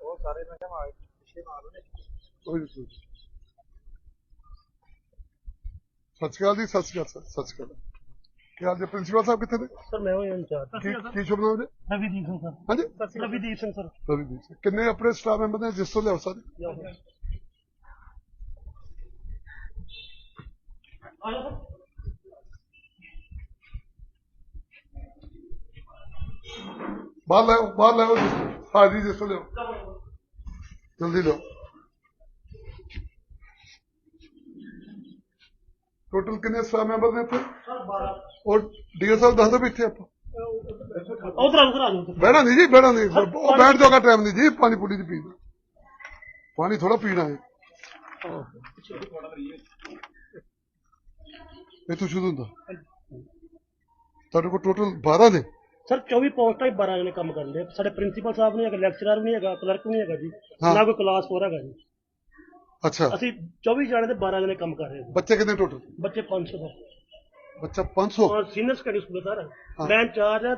ਉਹ ਸਾਰੇ ਮੈਂ ਕਿਹਾ ਮਾਰ ਪਿੱਛੇ ਮਾਰ ਉਹਨੇ। ਕੋਈ ਨਹੀਂ ਸਤਿ ਸ਼੍ਰੀ ਅਕਾਲ ਜੀ ਸਤਿ ਸ਼੍ਰੀ ਅਕਾਲ ਸਰ, ਸਤਿ ਸ਼੍ਰੀ ਅਕਾਲ। ਕੀ ਹਾਲ ਜੀ ਪ੍ਰਿੰਸੀਪਲ ਸਾਹਿਬ ਕਿੱਥੇ ਨੇ? ਸਰ ਮੈਂ ਉਹ ਇੰਚਾਰਜ। ਕੀ ਕੀ ਸ਼ੁਭ ਨਾਮ ਜੀ? ਰਵੀਦੀਪ ਸਿੰਘ ਸਰ। ਹਾਂਜੀ? ਰਵੀਦੀਪ ਸਿੰਘ ਸਰ। ਰਵੀਦੀਪ ਸਿੰਘ। ਕਿੰਨੇ ਆਪਣੇ ਸਟਾਫ ਮੈਂਬਰ ਨੇ ਜਿਸ ਤੋਂ ਲਿਆਓ ਸਾਰੇ? ਬਾਹਰ ਲਾਓ ਬਾਹਰ ਲਾਓ ਹਾਜ਼ਰੀ ਜਿਸ ਤੋਂ ਲਿਆਓ। ਜਲਦੀ ਲਿਆਓ। ਟੋਟਲ ਕਿੰਨੇ ਸਟਾਫ ਮੈਂਬਰ ਨੇ ਇੱਥੇ? ਸਰ 12 ਔਰ ਡੀਓ ਸਾਹਿਬ ਦੱਸ ਦਿਓ ਵੀ ਇੱਥੇ ਆਪਾਂ। ਉਧਰ ਉਧਰ ਆ ਜਾਓ ਬਹਿਣਾ ਨਹੀਂ ਜੀ ਬਹਿਣਾ ਨਹੀਂ। ਉਹ ਬੈਠ ਜਾਓਗਾ ਟਾਈਮ ਨਹੀਂ ਜੀ। ਪਾਣੀ ਪੂਰੀ ਦੀ ਪੀਣਾ। ਪਾਣੀ ਥੋੜਾ ਪੀਣਾ ਹੈ। ਇਹ ਤੋਂ ਸ਼ੁਰੂ ਹੁੰਦਾ। ਤੁਹਾਡੇ ਕੋਲ ਟੋਟਲ 12 ਨੇ? ਸਰ 24 ਪੋਸਟਾਂ ਹੀ 12 ਜਣੇ ਕੰਮ ਕਰਦੇ ਆ। ਸਾਡੇ ਪ੍ਰਿੰਸੀਪਲ ਸਾਹਿਬ ਨਹੀਂ ਹੈਗਾ ਲੈਕਚਰਰ ਵੀ ਨਹੀਂ ਹੈਗਾ ਕਲਰਕ ਵੀ ਨਹੀਂ ਹੈਗਾ ਜੀ ਹਾਂ। ਨਾ ਕੋਈ ਕਲਾਸ ਹੋਰ ਹੈਗਾ ਜੀ। ਅੱਛਾ। ਅਸੀਂ 24 ਜਣੇ ਤੇ 12 ਜਣੇ ਕੰਮ ਕਰ ਰਹੇ ਹਾਂ। ਬੱਚੇ ਕਿੰਨੇ ਟੋਟਲ ਬੱਚੇ 500 ਸਰ। ਬੱਚਾ 500 ਔਰ ਸੀਨੀਅਰ ਸਟੱਡੀ ਸਕੂਲ ਸਰ। ਹਾਂ। ਮੈਂ ਇੰਚਾਰਜ ਆ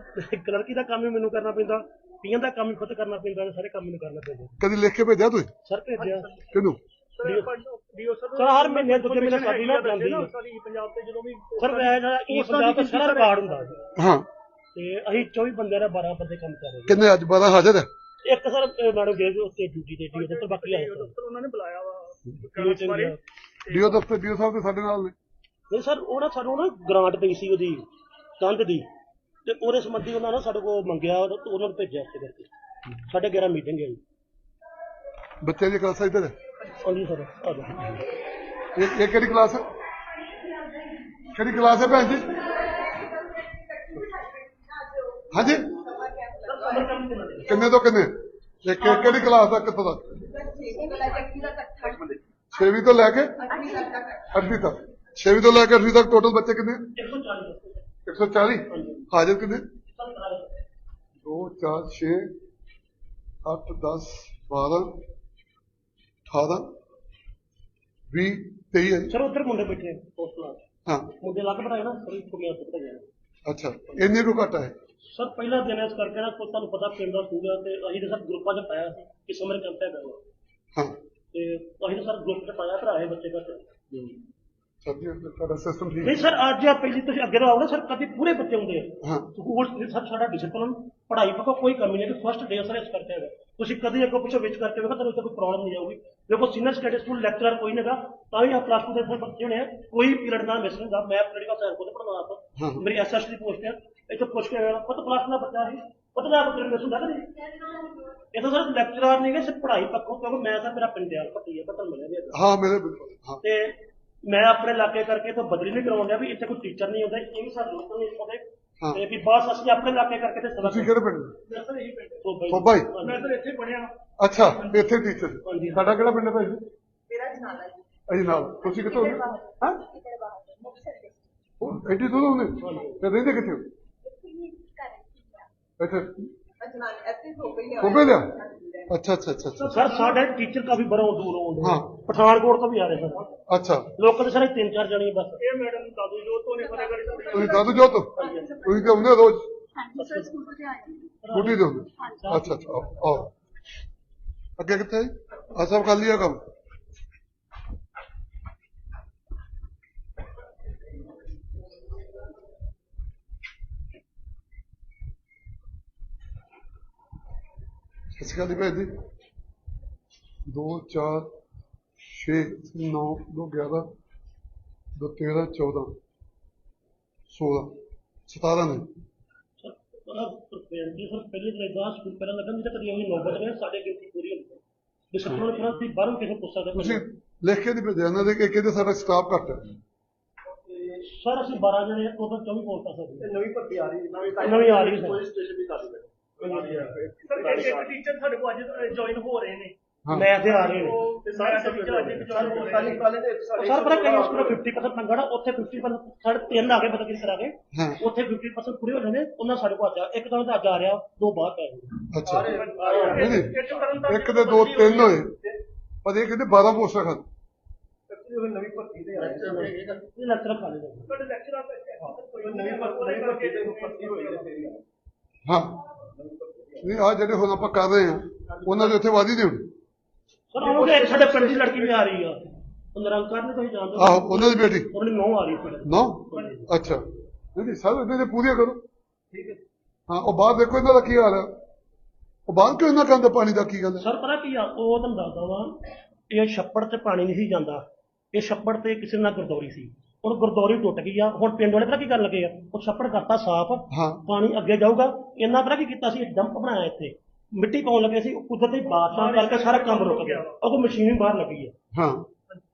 ਕਲਰਕੀ ਦਾ ਕੰਮ ਵੀ ਮੈਨੂੰ ਕਰਨਾ ਪੈਂਦਾ ਪੀਆਂ ਦਾ ਕੰਮ ਵੀ ਖੁਦ ਕਰਨਾ ਪੈਂਦਾ ਸਾਰੇ ਕੰਮ ਮੈਨੂੰ ਕਰਨਾ ਪੈਂਦਾ ਕਦੀ ਲਿਖ ਕੇ ਭੇਜਿਆ ਤੁਸੀਂ? ਸਰ ਭੇਜਿਆ। ਕਿਹਨੂੰ? ਸਰ ਹਰ ਮਹੀਨੇ ਦੂਜੇ ਮਹੀਨੇ ਸਾਡੀ ਨਾ ਜਾਂਦੀ ਹੈ। ਪੰਜਾਬ ਤੇ ਜਦੋਂ ਵੀ ਸਰ ਮੈਂ ਜਿਹੜਾ ਇਹ ਪੰਜਾਬ ਦਾ ਸਾਰਾ ਰਿਕਾਰਡ ਹੁੰਦਾ। ਜੀ ਹਾਂ। ਤੇ ਅਸੀਂ 24 ਬੰਦੇ ਦਾ 12 ਬੰਦੇ ਕੰਮ ਕਰ ਰਹੇ ਕਿੰਨੇ ਅੱਜ 12 ਹਾਜ਼ਰ? ਹੈ ਹਾਂ। ਇੱਕ ਸਰ ਮੈਡਮ ਗਏ ਸੀ ਉੱਤੇ ਡਿਊਟੀ ਤੇ ਡੀਓ ਤੇ ਬਾਕੀ ਆਏ ਸਰ ਉਹਨਾਂ ਨੇ ਬੁਲਾਇਆ ਵਾ। ਨਹੀਂ ਡੀਓ ਦਫ਼ਤਰ ਡੀਓ ਸਾਹਿਬ ਤੇ ਸਾਡੇ ਨਾਲ ਨੇ। ਸਰ ਉਹ ਨਾ ਸਾਨੂੰ ਨਾ ਗ੍ਰਾਂਟ ਪਈ ਸੀ ਉਹਦੀ ਕੰਧ ਦੀ। ਤੇ ਉਹਦੇ ਸੰਬੰਧੀ ਉਹਨਾਂ ਨੇ ਸਾਡੇ ਕੋਲ ਮੰਗਿਆ ਤੇ ਉਹਨਾਂ ਨੂੰ ਭੇਜਿਆ ਇੱਥੇ ਕਰਕੇ। ਸਾਡੇ 11 ਮੀਟਿੰਗ ਹੈ ਜੀ। ਬੱਚੇ ਦੀ ਕਲਾਸ ਇੱਧਰ? ਹੈ ਹਾਂਜੀ ਸਰ ਆ ਜਾਓ। ਇਹ ਇਹ ਕਿਹੜੀ ਕਲਾਸ ਹੈ? ਕਿਹੜੀ ਕਲਾਸ ਹੈ ਭੈਣ ਜੀ? ਹਾਂਜੀ। ਕਿੰਨੇ ਤੋਂ ਕਿੰਨੇ? ਕਿ- ਕਿਹੜੀ ਕਲਾਸ ਦਾ ਕਿੱਥੋਂ ਤੱਕ 6ਵੀਂ ਤੋਂ ਲੈ ਕੇ? 8ਵੀਂ ਤੱਕ। 6ਵੀਂ ਤੋਂ ਲੈ ਕੇ 8ਵੀਂ ਤੱਕ ਟੋਟਲ ਬੱਚੇ ਕਿੰਨੇ? 140 140 ਹਾਜ਼ਰ ਕਿੰਨੇ? 2 4 6 8 10 12 18 20 23 ਹੈ ਜੀ। ਸਰ ਉੱਧਰ ਮੁੰਡੇ ਬੈਠੇ ਕਲਾਸ ਹਾਂ। ਮੁੰਡੇ ਲੱਗ ਪੜਾਏ ਨਾ ਸਰ ਕੁੜੀਆਂ ਤੋਂ ਪੜਾਈਆਂ ਅੱਛਾ ਇੰਨੇ ਕੋ ਘੱਟ ਹੈ ਸਰ ਪਹਿਲਾ ਦਿਨ ਇਸ ਕਰਕੇ ਨਾ ਕੋਈ ਤੁਹਾਨੂੰ ਪਤਾ ਪਿੰਡ ਦਾ ਸਕੂਲ ਹੈ ਤੇ ਅਸੀਂ ਤਾਂ ਸਰ ਗਰੁੱਪਾਂ 'ਚ ਪਾਇਆ ਸੀ ਕਿ ਸਮਰ ਕੈਂਪ ਹੈਗਾ ਵਾ। ਹਾਂ ਤੇ ਤਾਂ ਸਰ ਨਹੀਂ ਸਰ ਅੱਜ ਆ ਪਹਿਲੀ ਤੁਸੀਂ ਅੱਗੇ ਤੋਂ ਆਓ ਨਾ ਸਰ ਕਦੇ ਪੂਰੇ ਬੱਚੇ ਹੁੰਦੇ ਆ। ਹਾਂ। ਸਕੂਲ ਸਰ ਸਾਡਾ ਡਿਸਪਲਿਨ ਪੜ੍ਹਾਈ ਪੱਕਾ ਕੋਈ ਕਮੀ ਨਹੀਂ ਤੇ ਫਸਟ ਡੇ ਸਰ ਇਸ ਕਰਕੇ ਹੈਗਾ। ਤੁਸੀਂ ਕਦੇ ਅੱਗੋਂ ਪਿੱਛੋਂ ਵਿੱਚ ਕਰਕੇ ਵੇਖੋ ਤੁਹਾਨੂੰ ਕੋਈ ਪ੍ਰੋਬਲਮ ਨਹੀਂ ਆਊਗੀ। ਦੇਖੋ ਸੀਨੀਅਰ ਸਟੱਡੀ ਸਕੂਲ ਲੈਕਚਰਰ ਕੋਈ ਨਹੀਂਗਾ ਤਾਂ ਵੀ ਆ ਪਲੱਸ 2 ਦੇ ਇੱਥੇ ਬੱਚੇ ਹੋਣੇ ਆ ਕੋਈ ਪੀਰੀਅਡ ਨਾ ਮਿਸ ਹੁੰਦਾ। ਮੈਂ ਪੋਲੀਟੀਕਲ ਸਾਇੰਸ ਕੋਲ ਪੜ੍ਹਨਾ ਆਪ ਹਾਂ। ਮੇਰੀ ਐਸਐਸ ਦੀ ਪੋਸਟ ਹੈ ਇੱਥੇ ਪੁੱਛ ਕੇ ਆਇਆ ਪਤਾ ਪਲੱਸ ਦਾ ਬੱਚਾ ਸੀ ਪਤਾ ਨਾ ਕੋਈ ਮਿਸ ਹੁੰਦਾ ਕਿ ਇਹ ਤਾਂ ਸਰ ਲੈਕਚਰਰ ਨਹੀਂ ਹੈ ਸਿਰਫ ਪੜ੍ਹਾਈ ਪੱਖੋਂ ਕਿਉਂਕਿ ਮੈਂ ਸਰ ਮੇਰਾ ਪਿੰਡਿਆਲ ਪੱਟੀ ਹੈ ਪਤਾ ਮਿਲਿਆ ਵੀ ਹਾਂ ਮੇਰੇ ਬਿਲਕੁਲ ਹਾਂ। ਤੇ ਮੈਂ ਆਪਣੇ ਇਲਾਕੇ ਕਰਕੇ ਤਾਂ ਬਦਲੀ ਨਹੀਂ ਕਰਾਉਣ ਡਿਆ ਵੀ ਇੱਥੇ ਕੋਈ ਟੀਚਰ ਨਹੀਂ ਹੁੰਦਾ ਇਹ ਵੀ ਸਾਡੇ ਲੋਕਾਂ ਨੂੰ ਹਾਂ। ਆਉਂਦੇ ਤੇ ਵੀ ਬਸ ਅਸੀਂ ਆਪਣੇ ਇਲਾਕੇ ਕਰਕੇ ਤੇ ਤੁਸੀਂ ਕਿਹੜੇ ਪਿੰਡ ਦੇ? ਮੈਂ ਤਾਂ ਇਹੀ ਪਿੰਡ ਤੋਂ ਬਾਈ ਸੋਭਾ ਹੀ? ਮੈਂ ਤਾਂ ਇੱਥੇ ਪੜਿਆ ਅੱਛਾ ਇੱਥੇ ਟੀਚਰ ਹਾਂਜੀ। ਸਾਡਾ ਕਿਹੜਾ ਪਿੰਡ ਹੈ ਭਾਈ ਮੇਰਾ ਜਨਾਲਾ ਜੀ। ਅਜੀ ਨਾਲ। ਤੁਸੀਂ ਕਿੱਥੋਂ? ਬਾਹਰ? ਹਾਂ? ਇੱਧਰ ਬਾਹਰ? ਮੁਕਤਸਰ ਦੇ। ਉਹ ਐਡੀ ਦੂਰ ਹੁੰਦੇ ਤੇ ਰਹਿੰਦੇ ਕਿੱਥੇ? ਹੋ ਇੱਥੇ ਹੀ ਘਰ ਇੱਥੇ? ਅਜਨਾਲਾ ਇੱਥੇ ਹੋ ਗਈ ਸੋਭੇ ਲਿਆ ਅੱਛਾ ਅੱਛਾ ਅੱਛਾ ਅੱਛਾ। ਸਰ ਸਾਡੇ ਟੀਚਰ ਕਾਫੀ ਬਰੋਂ ਦੂਰ ਆਉਂਦੇ ਹਾਂ। ਪਠਾਨਕੋਟ ਤੋਂ ਵੀ ਆ ਰਹੇ ਸਰ। ਅੱਛਾ। ਲੋਕਾਂ ਦੇ ਸਾਰੇ ਤਿੰਨ ਚਾਰ ਜਣੇ ਬਸ। ਇਹ ਮੈਡਮ ਦਾਦੂ ਜੋਤ ਤੋਂ ਨੇ ਫਤਿਹਗੜ੍ਹ ਤੋਂ ਤੁਸੀਂ ਦਾਦੂ ਜੋ ਤੋਂ? ਤੁਸੀਂ ਤਾਂ ਹੁੰਦੇ ਰੋਜ਼? ਹਾਂਜੀ ਸਰ ਸਕੂਲ ਤੋਂ ਆਏ ਸਕੂਟੀ ਦੇ ਹੁੰਦੇ ਅੱਛਾ ਅੱਛਾ ਆਓ, ਆਓ। ਅੱਗੇ ਕਿੱਥੇ? ਆ ਸਭ ਖਾਲੀ ਆ ਕੰਮ? ਸਤਿ ਸ਼੍ਰੀ ਅਕਾਲ ਜੀ ਭੈਣ ਜੀ 2 4 6 9 2 11 2 13 14 16 17 ਨੇ ਜੀ ਸਰ ਪਹਿਲੇ ਦਾ ਸਕੂਲ ਪਹਿਲਾਂ ਲੱਗਣ ਦੀ ਤਾਂ ਕਦੀ ਉਹੀ ਨੌਬਤ ਨੇ ਸਾਡੇ ਗਿਣਤੀ ਪੂਰੀ ਹੁੰਦੀ ਡਿਸਪਲਿਨ ਫਿਰ ਅਸੀਂ ਬਾਹਰੋਂ ਕਿਸੇ ਪੁੱਛ ਸਕਦੇ ਤੁਸੀਂ ਲਿਖ ਕੇ ਨਹੀਂ ਭੇਜਿਆ ਇਹਨਾਂ ਦੇ ਕਿ ਕਿਹਦੇ ਸਾਡਾ ਸਟਾਫ ਘੱਟ ਹੈ। ਸਰ ਅਸੀਂ 12 ਜਣੇ ਉਦੋਂ 24 ਪਹੁੰਚ ਕਰ ਸਕਦੇ ਨਵੀਂ ਭਰਤੀ ਆ ਰਹੀ ਨਵੀਂ ਨਵੀਂ ਆ ਰਹੀ ਸਰ ਪੁਲਿਸ ਸਟੇਸ਼ਨ ਵੀ ਕਰ ਦਿੱਤਾ ਸਰ ਇੱਕ ਇੱਕ ਟੀਚਰ ਸਾਡੇ ਕੋਲ ਅੱਜ ਜੁਆਇਨ ਹੋ ਰਹੇ ਨੇ। ਮੈਂ ਤੇ ਆ ਰਹੇ। ਨੇ ਤੇ ਸਾਰੇ ਟੀਚਰ ਅੱਜ ਜੁਆਇਨ ਹੋ ਰਹੇ ਨੇ। ਕੱਲ ਦੇ ਸਾਡੇ ਸਰ ਪਤਾ ਕਈ ਸਕੂਲ 50% ਮੰਗਣਾ ਉੱਥੇ 50% ਸਾਡੇ ਤਿੰਨ ਆ ਗਏ ਪਤਾ ਕਿਸ ਤਰ੍ਹਾਂ ਦੇ ਉੱਥੇ 50% ਪੂਰੇ ਹੋ ਜਾਣੇ ਉਹਨਾਂ ਸਾਡੇ ਕੋਲ ਅੱਜ ਇੱਕ ਤਾਂ ਅੱਜ ਆ ਰਿਹਾ ਦੋ ਬਾਅਦ ਪੈ ਗਏ ਅੱਛਾ। ਨਹੀਂ ਇੱਕ ਕਰਨ ਦਾ ਤਿੰਨ ਹੋਏ। ਪਰ ਇਹ ਕਹਿੰਦੇ 12 ਪੋਸਟਾਂ ਖਾਲੀ ਨਵੀਂ ਭਰਤੀ ਦੇ ਆਏ ਇਹ ਲੈਕਚਰ ਖਾ ਲੇਗਾ ਤੁਹਾਡੇ ਲੈਕਚਰ ਆ ਕੋਈ ਨਵੀਂ ਭਰਤੀ ਨਵੀਂ ਭਰਤੀ ਦੇ ਭਰਤੀ ਹੋਈ ਹੈ ਤੇਰੀ। ਹਾਂ। ਨਹੀਂ ਆ ਜਿਹੜੇ ਹੁਣ ਆਪਾਂ ਕਰ ਰਹੇ ਆ ਉਹਨਾਂ ਦੇ ਉੱਥੇ ਵਾਦੀ ਦੇ ਹੋਣੀ। ਸਰ ਉਹਨਾਂ ਦੇ ਸਾਡੇ ਪਿੰਡ ਦੀ ਲੜਕੀ ਵੀ ਆ ਰਹੀ ਆ। ਉਹ ਨਿਰੰਕਾਰ ਨੇ ਤੁਸੀਂ ਜਾਣਦੇ? ਹੋ ਆਹੋ ਉਹਨਾਂ ਦੀ ਬੇਟੀ। ਆਪਣੀ ਨੌ ਆ ਰਹੀ ਹੈ ਨੋ ਅੱਛਾ। ਨਹੀਂ ਨਹੀਂ ਸਰ ਇਹਦੇ ਪੂਰੀਆਂ ਕਰੋ। ਠੀਕ ਹੈ। ਹਾਂ ਉਹ ਬਾਹਰ ਦੇਖੋ ਇਹਨਾਂ ਦਾ ਕੀ ਹਾਲ ਹੈ ਉਹ ਬਾਹਰ ਕਿਉਂ ਇਹਨਾਂ ਕਹਿੰਦੇ ਪਾਣੀ ਦਾ ਕੀ ਗੱਲ ਸਰ ਪਤਾ ਕੀ ਆ ਉਹ ਤੁਹਾਨੂੰ ਦੱਸਦਾ ਵਾਂ ਇਹ ਛੱਪੜ ਤੇ ਪਾਣੀ ਨਹੀਂ ਸੀ ਜਾਂਦਾ। ਇਹ ਛੱਪੜ ਤੇ ਕਿਸੇ ਨਾਲ ਗਰਦੌਰੀ ਸੀ। ਹੁਣ ਗਰਦੌਰੀ ਟੁੱਟ ਗਈ ਆ ਹੁਣ ਪਿੰਡ ਵਾਲੇ ਪਤਾ ਕੀ ਕਰਨ ਲੱਗੇ ਆ? ਉਹ ਛੱਪੜ ਕਰਤਾ ਸਾਫ਼ ਹਾਂ। ਪਾਣੀ ਅੱਗੇ ਜਾਊਗਾ। ਇਹਨਾਂ ਪਤਾ ਕੀ ਕੀਤਾ ਸੀ? ਇੱਕ ਡੰਪ ਬਣਾਇਆ ਇੱਥੇ। ਮਿੱਟੀ ਪਾਉਣ ਲੱਗੇ ਸੀ ਉਹ ਕੁਦਰਤੀ ਬਾਰਿਸ਼ਾਂ ਕਰਕੇ ਸਾਰਾ ਕੰਮ ਰੁਕ ਗਿਆ। ਉਹ ਕੋਈ ਮਸ਼ੀਨ ਬਾਹਰ ਲੱਗੀ ਹੈ ਹਾਂ।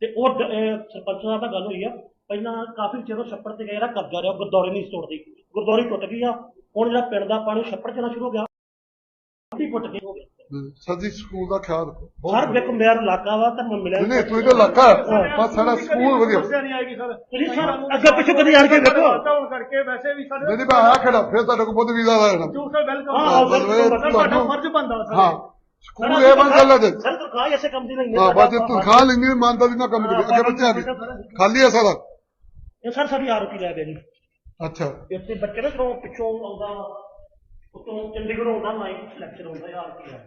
ਤੇ ਉਹ ਡ- ਸਰਪੰਚ ਸਾਹਿਬ ਨਾਲ ਗੱਲ ਹੋਈ ਆ। ਪਹਿਲਾਂ ਕਾਫੀ ਚਿਰ ਉਹ ਛੱਪੜ ਤੇ ਗਿਆ ਕਬਜ਼ਾ ਰਿਹਾ ਗੁਰਦੌਰੇ ਨਹੀਂ ਸੀ ਤੋੜਦੀ। ਗੁਰਦੌਰੇ ਟੁੱਟ ਗਈ ਆ। ਹੁਣ ਜਿਹੜਾ ਪਿੰਡ ਦਾ ਪਾਣੀ ਛੱਪੜ ਚਣਾ ਸ਼ੁਰੂ ਹੋ ਗਿਆ। ਮਿੱਟੀ ਪੁੱਟ ਕੇ ਹੋ ਗਿਆ ਸਰ ਜੀ ਸਕੂਲ ਦਾ ਖਿਆਲ ਰੱਖੋ। ਹਰ ਇੱਕ ਮੇਰਾ ਇਲਾਕਾ ਵਾ ਤਾਂ ਮੈਂ ਮਿਲਿਆ ਨਹੀਂ ਨਹੀਂ ਤੁਸੀਂ ਤਾਂ ਇਲਾਕਾ ਪਰ ਸਾਡਾ ਸਕੂਲ ਵਧੀਆ। ਨਹੀਂ ਆਏਗੀ ਸਰ। ਤੁਸੀਂ ਸਰ ਅੱਗੇ ਪਿੱਛੇ ਕਦੀ ਆਣ ਕੇ ਵੇਖੋ ਵਾਤਾਵਰਣ ਕਰਕੇ ਵੈਸੇ ਵੀ ਸਾਡੇ ਨਹੀਂ ਮੈਂ ਆਇਆ ਖੜਾ ਫਿਰ ਤੁਹਾਡੇ ਕੋਲ ਬਹੁਤ ਵੀਜ਼ਾ ਦਾ ਜਾਣਾ ਜੋ ਸਰ ਵੈਲਕਮ ਹਾਂ, ਹਾਂ, ਬਿਲਕੁਲ, ਬਸ ਇਹ ਤੁਹਾਡਾ ਤੁਹਾਨੂੰ- ਫਰਜ਼ ਬਣਦਾ ਸਰ। ਹਾਂ ਸਕੂਲ ਇਹ ਸਰ ਤਨਖਾਹ ਇਸੇ ਕੰਮ ਦੀ ਨਹੀਂ ਹਾਂ। ਬਸ ਜੇ ਤਨਖਾਹ ਲੈਣੀ ਇਮਾਨਦਾਰੀ ਨਾਲ ਕੰਮ ਕਰੀ ਅੱਗੇ ਬੱਚੇ ਆ ਗਏ ਖਾਲੀ ਹੈ ਸਾਰਾ? ਇਹ ਸਰ ਸਾਡੀ ਆਰੋਪੀ ਲੈ ਗਏ ਜੀ। ਅੱਛਾ। ਇੱਥੇ ਬੱਚੇ ਨਾ ਜਦੋਂ ਪਿੱਛੋਂ ਆਉਂਦਾ ਉਤੋਂ ਚੰਡੀਗੜ੍ਹ ਆਉਂਦਾ ਨਾਈਟ ਲੈਕਚਰ ਆਉਂਦਾ ਯਾਰ ਕੀ ਆ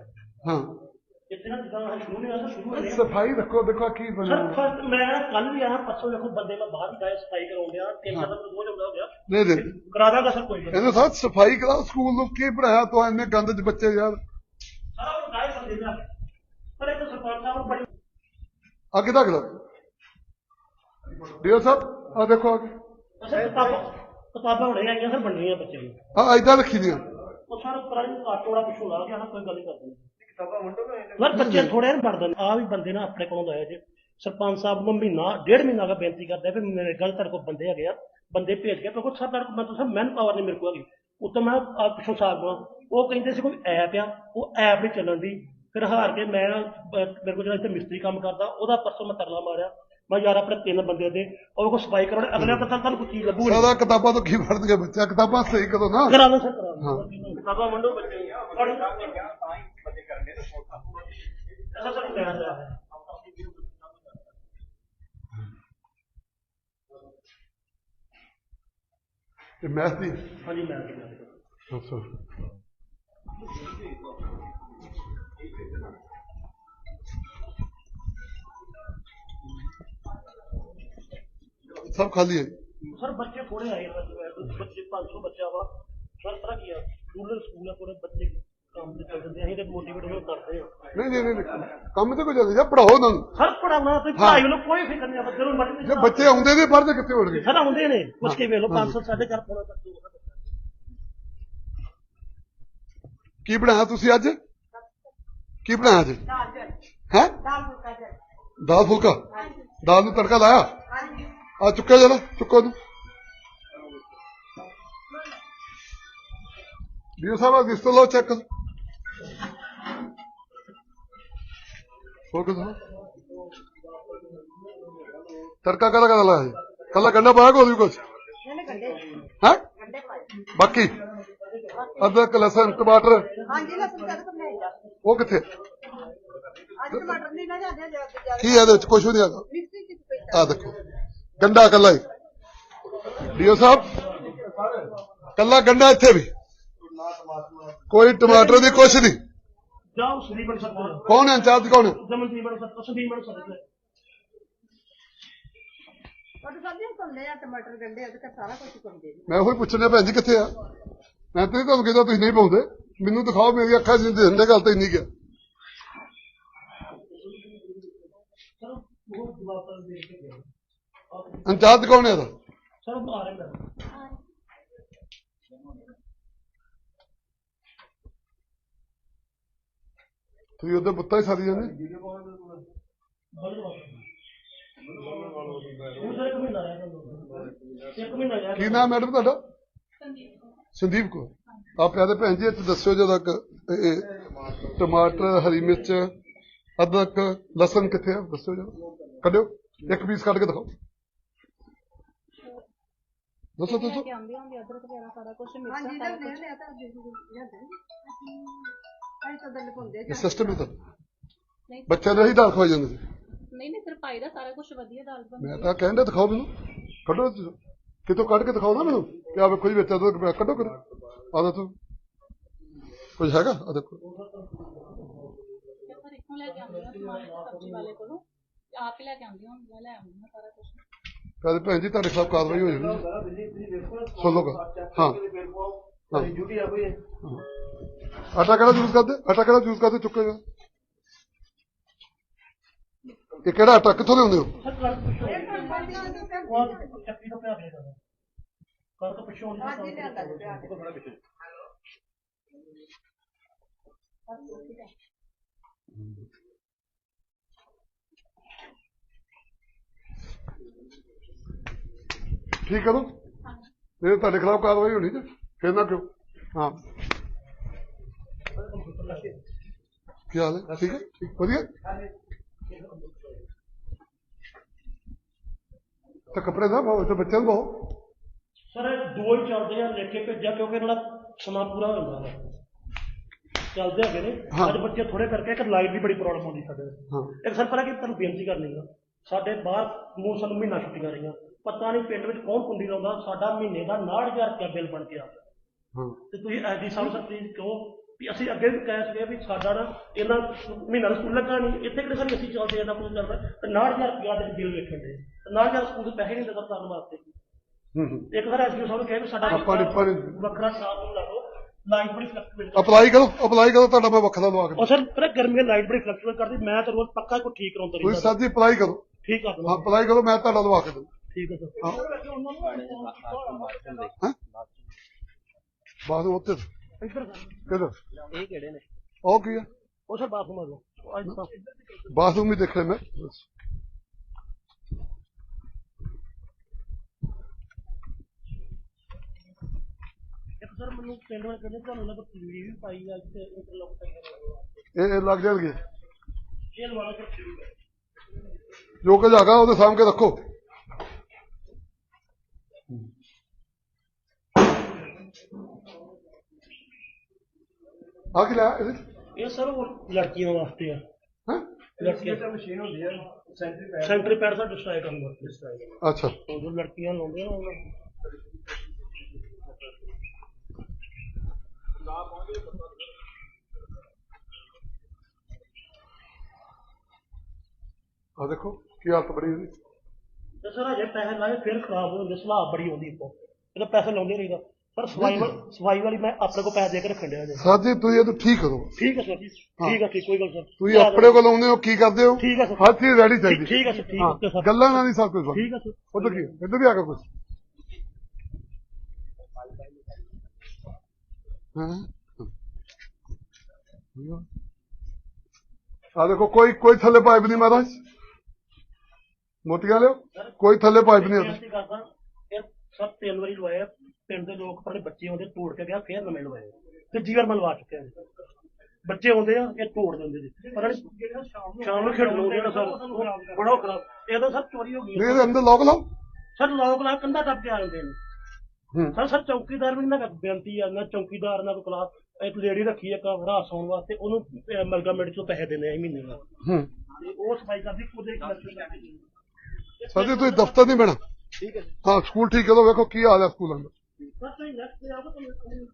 ਹਾਂ। ਇੱਥੇ ਨਾ ਜਿੱਦਾਂ ਸ਼ੁਰੂ ਨਹੀਂ ਹੋਇਆ ਸ਼ੁਰੂ ਹੋਇਆ ਸਫ਼ਾਈ ਰੱਖੋ ਦੇਖੋ ਕੀ ਸਰ ਮੈਂ ਕੱਲ ਵੀ ਆਇਆ ਪਰਸੋਂ ਦੇਖੋ ਬੰਦੇ ਮੈਂ ਬਾਹਰ ਗਾਇਆ ਸਫ਼ਾਈ ਕਰਾਉਣ ਡਿਆ ਤਿੰਨ ਚਾਰ ਦਿਨ ਰੋਜ਼ ਆਉਂਦਾ ਹੋ ਗਿਆ ਨਹੀਂ ਨਹੀਂ। ਕਰਾ ਦਾਂਗਾ ਸਰ ਕੋਈ ਗੱਲ ਇਹਨੇ ਸਾਥ ਸਫ਼ਾਈ ਕਰਾਓ ਸਕੂਲ ਨੂੰ ਕੀ ਪੜਾਇਆ ਤੂੰ ਇੰਨੇ ਗੰਦ ਚ ਬੱਚੇ ਯਾਰ। ਸਾਰਾ ਉਹ ਦਾ ਪਰ ਇਹ ਤਾਂ ਸਰਪੰਚ ਸਾਹਿਬ ਨੂੰ ਬੜੀ ਅੱਗੇ ਤੱਕ ਲਓ ਡੀਓ ਸਾਹਿਬ ਆ ਦੇਖੋ ਅਸਲ ਕਿਤਾਬਾਂ ਕਿਤਾਬਾਂ ਹੁਣੇ ਆਈਆਂ ਸਰ ਬਣਨੀਆਂ ਬੱਚਿਆਂ ਨੂੰ। ਆ ਇਦਾਂ ਰੱਖੀ ਦੀਆਂ। ਉਹ ਸਾਰਾ ਪੁਰਾਣੀ ਕਾਟੋੜਾ ਪਿੱਛੋਂ ਲਾ ਗਿਆ ਨਾ ਕੋਈ ਗੱਲ ਨਹੀਂ ਕਰਦੇ ਯਾਰ ਬੱਚੇ ਥੋੜੇ ਨਾ। ਪੜਦੇ ਆ ਵੀ ਬੰਦੇ ਨਾ ਆਪਣੇ ਕੋਲੋਂ ਲਾਇਆ ਜੇ। ਸਰਪੰਚ ਸਾਹਿਬ ਨੂੰ ਮਹੀਨਾ ਡੇਢ ਮਹੀਨਾ ਦਾ ਬੇਨਤੀ ਕਰਦੇ ਵੀ ਮੇਰੇ ਗੱਲ ਤੁਹਾਡੇ ਕੋਲ ਬੰਦੇ ਹੈਗੇ ਆ। ਬੰਦੇ ਭੇਜ ਕੇ ਕਿਉਂਕਿ ਸਰ ਤੁਹਾਡੇ ਕੋਲ ਮੈਂ ਤੁਸੀਂ ਮੈਨ ਪਾਵਰ ਨਹੀਂ ਮੇਰੇ ਕੋਲ ਹੈਗੀ। ਉੱਤੋਂ ਮੈਂ ਆ ਪਿੱਛੋਂ ਸਾਹਿਬ ਨੂੰ ਉਹ ਕਹਿੰਦੇ ਸੀ ਕੋਈ ਐਪ ਆ ਉਹ ਐਪ ਨਹੀਂ ਚੱਲਣ ਦੀ। ਫਿਰ ਹਾਰ ਕੇ ਮੈਂ ਮੇਰੇ ਕੋਲ ਜਿਹੜਾ ਇੱਥੇ ਮਿਸਤਰੀ ਕੰਮ ਕਰਦਾ ਉਹਦਾ ਪਰਸੋਂ ਮੈਂ ਤਰਲਾ ਮਾਰਿਆ। ਮੈਂ ਯਾਰ ਆਪਣੇ ਤਿੰਨ ਬੰਦੇ ਦੇ ਉਹ ਕੋ ਸਫ਼ਾਈ ਕਰਾਉਣੇ। ਅਗਲੇ ਪਤਾ ਤੁਹਾਨੂੰ ਕੋਈ ਚੀਜ਼ ਲੱਗੂ ਸਾਰਾ ਕਿਤਾਬਾਂ ਤੋਂ ਕੀ ਫੜਨਗੇ ਬੱਚਾ? ਕਿਤਾਬਾਂ ਸਹੀ ਕਰੋ ਨਾ। ਕਰਾ ਦੋ ਸਰ ਕਰਾ। ਦੋ ਕਿਤਾਬਾਂ ਵੰਡੋ ਬੱਚੇ ਪੜ੍ਹੋ। ਐਸਾ ਸਰ ਕਹਿਣਾ ਚਾਹ ਰਿਹਾ। ਇਹ ਮੈਥ ਦੀ? ਹਾਂਜੀ ਮੈਂ ਕੀ ਕਰਾਂ ਅੱਛਾ ਸਭ ਖਾਲੀ ਹੈ ਸਰ ਬੱਚੇ ਥੋੜੇ ਆਏ ਬੱਚੇ 500 ਬੱਚਾ ਵਾ। ਸਰ ਪਤਾ ਕੀ ਆ? ਰੂਰਲ ਸਕੂਲ ਆ ਥੋੜੇ ਬੱਚੇ। ਕੰਮ ਤੇ ਚੱਲ ਜਾਂਦੇ ਆ, ਅਸੀਂ ਤੇ ਮੋਟੀਵੇਟ ਹੋ ਕਰਦੇ ਆ। ਨਹੀਂ ਨਹੀਂ ਨਹੀਂ ਨਹੀਂ। ਕੰਮ ਤੇ ਕੋਈ ਜਲਦੀ ਜਾ ਪੜਾਓ ਉਹਨਾਂ ਨੂੰ। ਸਰ ਪੜਾਉਣਾ ਤੇ ਪੜਾਈ ਨੂੰ ਕੋਈ ਫਿਕਰ ਨਹੀਂ ਆ ਬੱਚੇ ਨੂੰ ਮਰਜ਼ੀ ਜੇ ਬੱਚੇ ਆਉਂਦੇ ਨੇ ਪੜ੍ਹਦੇ ਕਿੱਥੇ ਹੋਣਗੇ? ਸਰ ਆਉਂਦੇ ਨੇ। ਕੁਛ ਕੇ ਵੇਖ ਲਓ 500 ਸਾਢੇ ਚਾਰ ਪੌਣਾ ਤੱਕ ਕੀ ਬਣਾਇਆ ਤੁਸੀਂ ਅੱਜ? ਕੀ ਬਣਾਇਆ ਅੱਜ? ਹੈ? ਦਾਲ ਫੁਲਕਾ। ਸਰ ਦਾਲ ਫੁਲਕਾ ਹਾਂਜੀ ਦਾਲ ਨੂੰ ਤੜਕਾ ਲਾਇਆ? ਹਾਂਜੀ ਆ ਚੁੱਕਿਆ ਜਰਾ ਚੁੱਕੋ ਨੂੰ ਵੀਰ ਸਾਹਿਬ ਆ ਰਿਸ਼ਤੇ ਲਓ ਚੈੱਕ। ਹੋਰ ਕਿਦਾਂ ਤੜਕਾ ਕਦਾ ਕਦਾ ਲਾਇਆ ਕੱਲਾ ਗੰਡਾ ਪਾਇਆ ਕੋਈ ਕੁਛ? ਹੈ? ਬਾਕੀ? ਅਦਰਕ ਲਸਣ ਟਮਾਟਰ। ਹਾਂਜੀ ਲਸਣ ਕਦ ਤੋਂ ਬਣਾਈਦਾ ਉਹ ਕਿੱਥੇ? ਅੱਜ ਟਮਾਟਰ ਨਹੀਂ ਨਾ ਜਾਂਦੇ ਜ਼ਿਆਦਾ। ਕੀ ਹੈ ਇਹਦੇ ਵਿੱਚ? ਕੁਛ ਵੀ ਨਹੀਂ ਹੈਗਾ। ਆ ਦੇਖੋ। ਗੰਡਾ ਕੱਲਾ ਹੀ। ਡੀਓ ਸਾਹਿਬ? ਕੱਲਾ ਗੰਡਾ ਇੱਥੇ ਵੀ। ਕੋਈ ਟਮਾਟਰ ਦੀ ਕੁਛ ਨਹੀਂ। ਜਾਓ ਸ੍ਰੀ ਬਣ ਸਕਦੇ ਕੌਣ ਹੈ? ਇੰਚਾਰਜ ਕੌਣ ਹੈ? ਜਮਨਦੀਪ ਬਣ ਸਕਦੇ ਸੰਦੀਪ ਬਣ ਸਕਦੇ ਮੈਂ ਉਹੀ ਪੁੱਛਣਾ ਭੈਣ ਜੀ ਕਿੱਥੇ ਆ? ਮੈਂ ਤੇ ਤੁਹਾਨੂੰ ਕਹਿੰਦਾ ਤੁਸੀਂ ਨਹੀਂ ਪਾਉਂਦੇ। ਮੈਨੂੰ ਦਿਖਾਓ ਮੇਰੀ ਅੱਖਾਂ ਜਿੰਦੇ ਦਿੰਦੇ ਗੱਲ ਤੇ ਨਹੀਂ ਗਿਆ ਸਰ ਉਹ ਜਵਾਬ ਤਾਂ ਦੇ ਕੇ ਗਿਆ ਇੰਚਾਰਜ ਕੌਣ ਹੈ ਇਹਦਾ? ਸਰ ਆ ਰਹੇ ਤੁਸੀਂ ਉਹਦੇ ਪੁੱਤਾਂ ਹੀ ਸਾਰੀ ਜਾਂਦੇ? ਕੀ ਨਾਮ ਮੈਡਮ ਤੁਹਾਡਾ? ਸੰਦੀਪ ਕੋ ਆਪ ਪਿਆਰੇ ਭੈਣ ਜੀ ਇੱਥੇ ਦੱਸਿਓ ਜਦੋਂ ਤੱਕ ਇਹ ਟਮਾਟਰ ਹਰੀ ਮਿਰਚ ਅਦਰਕ ਲਸਣ ਕਿੱਥੇ ਆ? ਦੱਸਿਓ ਜਰਾ। ਕੱਢਿਓ। ਇੱਕ ਪੀਸ ਕੱਢ ਕੇ ਦਿਖਾਓ। ਦੱਸੋ ਦੱਸੋ। ਕੇ ਆਉਂਦੀ ਹੁੰਦੀ ਅਦਰਕ ਵਗੈਰਾ ਸਾਰਾ ਕੁਝ ਮਿਰਚਾਂ ਹਾਂਜੀ ਤਾਂ ਕੁਛ। ਲਿਆ ਤਾਂ ਦੇ ਲਿਆਦੇ ਅਸੀਂ ਤਾਂ ਦਿਲ ਪਾਉਂਦੇ ਇਹ ਸਿਸਟਮ ਹੀ ਤਾਂ? ਨਹੀਂ। ਬੱਚਿਆਂ ਨੂੰ ਹੀ ਦਾਲ ਖਵਾਈ ਜਾਂਦੇ ਸੀ? ਨਹੀਂ ਨਹੀਂ ਸਿਰ ਪਾਈ ਦਾ ਸਾਰਾ ਕੁਝ ਵਧੀਆ ਦਾਲ ਮੈਂ ਤਾਂ ਕਹਿੰਦਾ ਦਿਖਾਓ ਮੈਨੂੰ। ਕੱਢੋ ਤੁਸੀਂ। ਕਿਤੋਂ ਕੱਢ ਕੇ ਦਿਖਾਓ ਨਾ ਮੈਨੂੰ ਕਿ ਆ ਵੇਖੋ ਜੀ ਵਿੱਚ ਪਿਆ ਕੱਢੋ ਕਰੋ। ਆਦਾ ਤੂੰ। ਕੁਝ ਹੈਗਾ? ਆ ਦੇਖੋ। ਇੱਥੋਂ ਲੈ ਕੇ ਆਉਂਦੇ ਹਾਂ ਸਮਾਨ ਸਬਜ਼ੀ ਵਾਲੇ ਕੋਲੋਂ। ਤੇ ਆਪ ਹੀ ਲੈ ਕੇ ਆਉਂਦੀ ਹਾਂ ਮੈਂ ਲੈ ਆਉਂਦੀ ਹਾਂ ਸਾਰਾ ਕੁਝ ਕਹਿੰਦੇ ਭੈਣ ਜੀ ਤੁਹਾਡੇ ਖਿਲਾਫ ਕਾਰਵਾਈ ਹੋ ਜਾਣੀ। ਸੁਣ ਲਓ ਹਾਂ। ਹਾਂ। ਡਿਊਟੀ ਆ ਕੋਈ ਆਟਾ ਕਿਹੜਾ ਯੂਜ਼ ਕਰਦੇ? ਆਟਾ ਕਿਹੜਾ ਯੂਜ਼ ਕਰਦੇ? ਚੁੱਕੇਗਾ ਇਹ ਕਿਹੜਾ ਆਟਾ? ਕਿੱਥੋਂ ਲਿਆਉਂਦੇ ਹੋ? ਚੱਕੀ ਤੋਂ ਪਿਆ ਦੇ ਦਾਂ ਕੱਲ ਤੋਂ ਪਿੱਛੋਂ ਉਹਦੀ ਅੱਜ ਹੀ ਠੀਕ ਕਰੋ ਨਹੀਂ ਤੁਹਾਡੇ ਖਿਲਾਫ ਕਾਰਵਾਈ ਹੋਣੀ ਤੇ ਫਿਰ ਨਾ ਕਿਉਂ? ਹਾਂ। ਕੀ ਹਾਲ ਹੈ? ਠੀਕ ਹੈ? ਠੀਕ। ਵਧੀਆ? ਤਾਂ ਕੱਪੜੇ ਦਾ ਪਾਓ ਤੇ ਬੱਚਿਆਂ ਸਰ ਦੋ ਹੀ ਚੱਲਦੇ ਆ ਲਿਖ ਕੇ ਭੇਜਿਆ ਕਿਉਂਕਿ ਇਹਨਾਂ ਦਾ ਸਮਾਂ ਪੂਰਾ ਹੋ ਜਾਂਦਾ ਹੈ। ਚੱਲਦੇ ਹੈਗੇ ਨੇ। ਹਾਂ। ਅੱਜ ਬੱਚੇ ਥੋੜੇ ਕਰਕੇ ਇੱਕ ਲਾਈਟ ਦੀ ਬੜੀ ਪ੍ਰੋਬਲਮ ਆਉਂਦੀ ਸਾਡੇ ਹਾਂ। ਇੱਕ ਸਰ ਪਹਿਲਾਂ ਕਿ ਤੁਹਾਨੂੰ ਬੇਨਤੀ ਕਰਨੀ ਆ ਸਾਡੇ ਬਾਹਰ ਨੂੰ ਸਾਨੂੰ ਮਹੀਨਾ ਛੁੱਟੀਆਂ ਰਹੀਆਂ। ਪਤਾ ਨਹੀਂ ਪਿੰਡ ਵਿੱਚ ਕੌਣ ਕੁੰਡੀ ਲਾਉਂਦਾ ਸਾਡਾ ਮਹੀਨੇ ਦਾ 90000 ਰੁਪਇਆ ਬਿੱਲ ਬਣ ਗਿਆ। ਹਾਂ। ਤੇ ਤੁਸੀਂ ਐਡੀ ਸਾਹਿਬ ਸਰ ਪਲੀਜ਼ ਕਹੋ ਵੀ ਅਸੀਂ ਅੱਗੇ ਵੀ ਕਹਿ ਸਕਦੇ ਵੀ ਸਾਡਾ ਨਾ ਇਹਨਾਂ ਮਹੀਨਾ ਦਾ ਸਕੂਲ ਲੱਗਾ ਨਹੀਂ। ਇੱਥੇ ਕਿਹੜੇ ਸਾਰੀ ਅਸੀਂ ਚੱਲਦੇ ਇਹਨਾਂ ਕੋਲ ਚੱਲਦਾ ਤੇ 90000 ਰੁਪਇਆ ਦੇ ਬਿੱਲ ਵੇਖਣ ਦੇ। 90000 ਸਕੂਲ ਦੇ ਪੈਸੇ ਨਹੀਂ ਦਿੰਦਾ ਕਰਨ ਵਾਸਤੇ। ਹੂੰ ਹੂੰ। ਇੱਕ ਵਾਰ ਐਸਪੀ ਸਾਹਿਬ ਨੂੰ ਕਿਹਾ ਵੀ ਸਾਡਾ ਆਪਾਂ ਨੇ- ਆਪਾਂ ਨੇ- ਵੱਖਰਾ ਸਾਫ਼ ਨੂੰ ਲਾ ਦਿਓ। ਲਾਈਟ ਬੜੀ ਫਲਕਚੁਏਟ ਅਪਲਾਈ ਕਰੋ ਅਪਲਾਈ ਕਰੋ ਤੁਹਾਡਾ ਮੈਂ ਵੱਖਰਾ ਲਵਾ ਕੇ ਉਹ ਸਰ ਪਰ ਗਰਮੀ ਲਾਈਟ ਬੜੀ ਫਲਕਚੁਏਟ ਕਰਦੀ ਮੈਂ ਤਾਂ ਰੋਜ਼ ਪੱਕਾ ਕੋਈ ਠੀਕ ਕਰਾਉਂਦਾ ਤੁਸੀਂ ਰਹਿੰਦਾ। ਸਰ ਜੀ ਅਪਲਾਈ ਕਰੋ। ਠੀਕ ਦਵਾਂ ਅਪਲਾਈ ਕਰੋ ਮੈਂ ਤੁਹਾਡਾ ਲਵਾ ਕੇ ਦਊਂ ਠੀਕ ਹੈ। ਸਰ ਹਾਂ? ਬਾਥਰੂਮ ਉੱਤੇ। ਇੱਧਰ ਸਰ ਕਿਧਰ ਇਹ ਕਿਹੜੇ ਨੇ? ਉਹ ਕੀ ਹੈ ਉਹ ਸਰ ਬਾਥਰੂਮ ਆ ਜਾਓ ਅੱਜ ਤਾਂ ਬਾਥਰੂਮ ਵੀ ਦੇਖ ਲੈਣਾ ਬਸ। ਇੱਕ ਸਰ ਮੈਨੂੰ ਪਿੰਡ ਵਾਲੇ ਕਹਿੰਦੇ ਤੁਹਾਨੂੰ ਨਾ ਕੋਈ ਵੀ ਪਾਈ ਆ ਇੱਥੇ ਇੰਟਰਲੌਕ ਪਾਈ ਇਹ ਲੱਗ ਜਾਣਗੇ। ਇਹ ਲਵਾਣਾ ਸਰ ਠੀਕ ਹੈ ਜੋ ਕੁਝ ਹੈਗਾ ਉਹਦੇ ਸਾਹਮਣੇ ਰੱਖੋ। ਆ ਕੀ ਇਹਦੇ ਇਹ ਸਰ ਉਹ ਲੜਕੀਆਂ ਵਾਸਤੇ ਆ। ਹਾਂ? ਲੜਕੀਆਂ ਮਸ਼ੀਨ ਹੁੰਦੀ ਹੈ sanitary sanitary pad sir destroy ਕਰਨ ਵਾਸਤੇ ਅੱਛਾ। ਉਹ ਜੋ ਲੜਕੀਆਂ ਲਾਉਂਦੇ ਆ ਨਾ ਉਹਨਾਂ ਨੂੰ। ਆ ਦੇਖੋ ਕੀ ਹਾਲਤ ਬੜੀ ਇਹਦੀ। ਤੇ ਸਰ ਅਜੇ ਪੈਸੇ ਲਾਏ ਫਿਰ ਖਰਾਬ ਹੋ ਜਾਂਦੇ ਸਲਾਹ ਬੜੀ ਆਉਂਦੀ ਇੱਕੋ। ਇਹਦਾ ਪੈਸੇ ਲਾਉਂਦੇ ਰਹੀਦਾ। ਪਰ ਸਫ਼ਾਈ ਵਾਲੀ ਸਫ਼ਾਈ ਵਾਲੀ ਮੈਂ ਆਪਣੇ ਕੋਲ ਪੈਸੇ ਦੇ ਕੇ ਰੱਖਣ ਡਿਆ ਜੀ। ਸਰ ਜੀ ਤੁਸੀਂ ਇਹਨੂੰ ਠੀਕ ਕਰੋ। ਠੀਕ ਹੈ ਸਰ ਜੀ ਠੀਕ ਹੈ ਠੀਕ ਕੋਈ ਗੱਲ ਸਰ। ਤੁਸੀਂ ਆਪਣੇ ਕੋਲ ਆਉਂਦੇ ਹੋ ਕੀ ਕਰਦੇ ਹੋ? ਠੀਕ ਹੈ ਸਰ। ਹਰ ਚੀਜ਼ ਰੈਡੀ ਚਾਹੀਦੀ। ਠੀਕ ਹੈ ਸਰ ਠੀਕ ਹਾਂ ਸਰ। ਗੱਲਾਂ ਨਾਲ ਨਹੀਂ ਸਭ ਕੁਝ ਠੀਕ ਹੈ ਸਰ। ਉਧਰ ਕੀ ਇੱਧਰ ਵੀ ਆ ਕੇ ਕੁਝ ਹਾਂ? ਆ ਦੇਖੋ ਕੋਈ ਕੋਈ ਥੱਲੇ ਪਾਈਪ ਨਹੀਂ ਮਹਾਰਾਜ। ਮੋਤੀਆਂ ਲਿਓ। ਕੋਈ ਥੱਲੇ ਪਾਈਪ ਨਹੀਂ ਇਹ ਸਭ ਤਿੰਨ ਵਾਰੀ ਲਵਾਏ ਆ। ਪਿੰਡ ਦੇ ਲੋਕ ਆਪਣੇ ਬੱਚੇ ਆਉਂਦੇ ਤੋੜ ਕੇ ਗਿਆ ਫਿਰ ਨਵੇਂ ਲਵਾਏ। ਤੇ ਜੀਵਰ ਮਲਵਾ ਚੁੱਕੇ ਆ ਬੱਚੇ ਆਉਂਦੇ ਆ ਇਹ ਤੋੜ ਦਿੰਦੇ ਨੇ ਪਰ ਇਹ ਸ਼ਾਮ ਨੂੰ ਖੇਡ ਲਾਉਂਦੇ ਆ ਸਰ। ਉਹ ਬੜਾ ਖਰਾਬ। ਇਹ ਤਾਂ ਸਰ ਚੋਰੀ ਹੋ ਗਈ। ਨਹੀਂ ਇਹਦੇ ਅੰਦਰ ਲੋਕ ਲਾਓ। ਸਰ ਲੋਕ ਲਾ ਕੰਧਾ ਟੱਪ ਕੇ ਆ ਜਾਂਦੇ ਨੇ। ਹੂੰ। ਸਰ ਸਰ ਚੌਕੀਦਾਰ ਵੀ ਨਾ ਬੇਨਤੀ ਆ ਨਾ ਚੌਕੀਦਾਰ ਨਾ ਕਲਾਸ। ਇੱਕ ਲੇਡੀ ਰੱਖੀ ਆ ਕਮਰਾ ਸੌਣ ਵਾਸਤੇ ਉਹਨੂੰ ਅਮਲਗਾਮੈਂਟ ਚੋਂ ਪੈਸੇ ਦਿੰਦੇ ਆ ਇਹ ਮਹੀਨੇ ਦਾ ਹੂੰ। ਉਹ ਸਫ਼ਾਈ ਕਰਦੀ ਖਰਚੇ ਕਰਦੇ। ਸਰ ਜੀ ਤੁਸੀਂ ਦਫ਼ਤਰ ਨਹੀਂ ਬਣਾ ਠੀਕ ਹੈ ਹਾਂ ਸਕੂਲ ਠੀਕ ਕਰੋ ਵੇਖੋ ਕੀ ਹਾਲ ਹੈ ਸਕੂਲਾਂ ਦਾ ਸਰ ਤੁਸੀਂ ਨੈਕਸਟ ਤੇ ਆਓ ਤੁਹਾਨੂੰ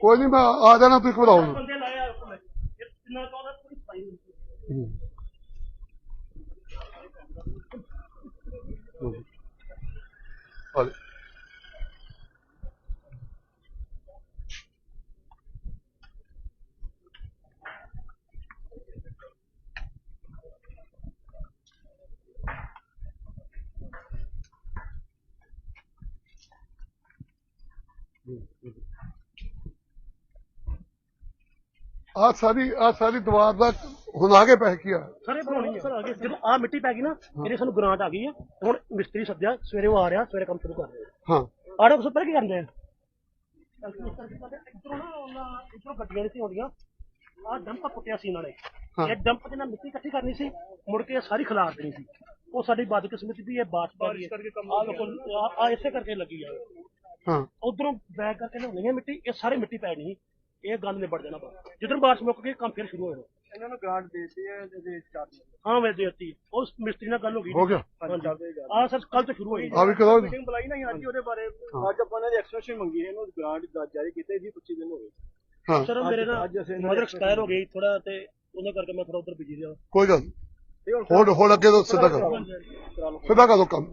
ਕੋਈ ਨਹੀਂ ਮੈਂ ਆ ਜਾਣਾ ਤੁਸੀਂ ਘਬਰਾਓ ਨਾ ਬੰਦੇ ਲਾਏ ਆ ਕੋਲ ਜਿੰਨਾ ਕਹੋ ਤਾਂ ਪੂਰੀ ਸਫ਼ਾਈ ਹੁੰਦੀ ਹੂੰ। ਹੂੰ। ਆ ਲੈ। ਆ ਸਾਰੀ ਆ ਸਾਰੀ ਦੀਵਾਰ ਦਾ ਹੁਣ ਆ ਕੇ ਪੈ ਕੀ ਆ। ਸਰ ਇਹ ਬਣਾਉਣੀ ਆ। ਜਦੋਂ ਆ ਮਿੱਟੀ ਪੈ ਗਈ ਨਾ ਇਹਦੇ ਸਾਨੂੰ ਗ੍ਰਾਂਟ ਆ ਗਈ ਆ ਹੁਣ ਮਿਸਤਰੀ ਸੱਦਿਆ ਸਵੇਰੇ ਉਹ ਆ ਰਿਹਾ ਸਵੇਰੇ ਕੰਮ ਸ਼ੁਰੂ ਕਰ ਰਿਹਾ। ਹਾਂ। ਆੜੇ ਕੋਲ ਪਤਾ ਕੀ ਕਰਦੇ ਆ? ਇਧਰੋਂ ਨਾ ਉਹਨਾਂ ਇਧਰੋਂ ਗੱਡੀਆਂ ਨਹੀਂ ਸੀ ਆਉਂਦੀਆਂ। ਆ ਡੰਪ ਪੁੱਟਿਆ ਸੀ ਇਹਨਾਂ ਨੇ। ਹਾਂ। ਇਹ ਡੰਪ ਦੇ ਨਾਲ ਮਿੱਟੀ ਇਕੱਠੀ ਕਰਨੀ ਸੀ ਮੁੜ ਕੇ ਇਹ ਸਾਰੀ ਖਿਲਾਰ ਦੇਣੀ ਸੀ। ਉਹ ਸਾਡੀ ਬਾਦ ਕਿਸਮਤ ਦੀ ਇਹ ਬਾਤ ਪਾ ਰਹੀ ਹੈ ਆ ਲੋਕੋ ਆ ਇਸੇ ਕਰਕੇ ਲੱਗੀ ਆ। ਹਾਂ। ਉਧਰੋਂ ਬੈਕ ਕਰਕੇ ਲਿਆਉਣੀ ਹੈ ਮਿੱਟੀ ਇਹ ਸਾਰੀ ਮਿੱਟੀ ਪੈਣੀ ਸੀ ਇਹ ਗੰਦ ਨਿਬੜ ਜਾਣਾ ਬਸ। ਜਿੱਧਰ ਬਾਰਿਸ਼ ਮੁੱਕ ਗਈ ਕੰਮ ਫਿਰ ਸ਼ੁਰੂ ਹੋ ਜਾਣਾ ਇਹਨਾਂ ਨੂੰ ਗ੍ਰਾਂਟ ਦੇਤੀ ਹੈ ਇਹਦੇ ਚਾਰਜ ਹਾਂ ਮੈਂ ਦੇਤੀ। ਉਸ ਮਿਸਤਰੀ ਨਾਲ ਗੱਲ ਹੋ ਗਈ। ਹੋ ਗਿਆ। ਆ ਸਰ ਕੱਲ ਤੋਂ ਸ਼ੁਰੂ ਹੋਈ। ਆ ਵੀ ਜੀ। ਮੀਟਿੰਗ ਬੁਲਾਈ ਨਾ ਅੱਜ ਉਹਦੇ ਬਾਰੇ। ਅੱਜ ਆਪਾਂ ਨੇ ਐਕਸਟੈਂਸ਼ਨ ਮੰਗੀ ਹੈ ਇਹਨੂੰ ਗ੍ਰਾਂਟ ਜਾਰੀ ਕੀਤਾ ਇਹਦੀ 25 ਦਿਨ ਹੋ ਗਏ। ਹਾਂ। ਸਰ ਮੇਰੇ ਨਾਲ ਮਦਰ ਐਕਸਪਾਇਰ ਹੋ ਗਈ ਥੋੜਾ ਤੇ ਉਹਦੇ ਕਰਕੇ ਮੈਂ ਥੋੜਾ ਉਧਰ ਬਿਜ਼ੀ ਰਿਹਾ। ਕੋਈ ਗੱਲ ਨਹੀਂ। ਹੁਣ ਹੁਣ ਅੱਗੇ ਤੋਂ ਸਿੱਧਾ ਕਰੋ। ਸਿੱਧਾ ਕਰੋ ਕੰਮ।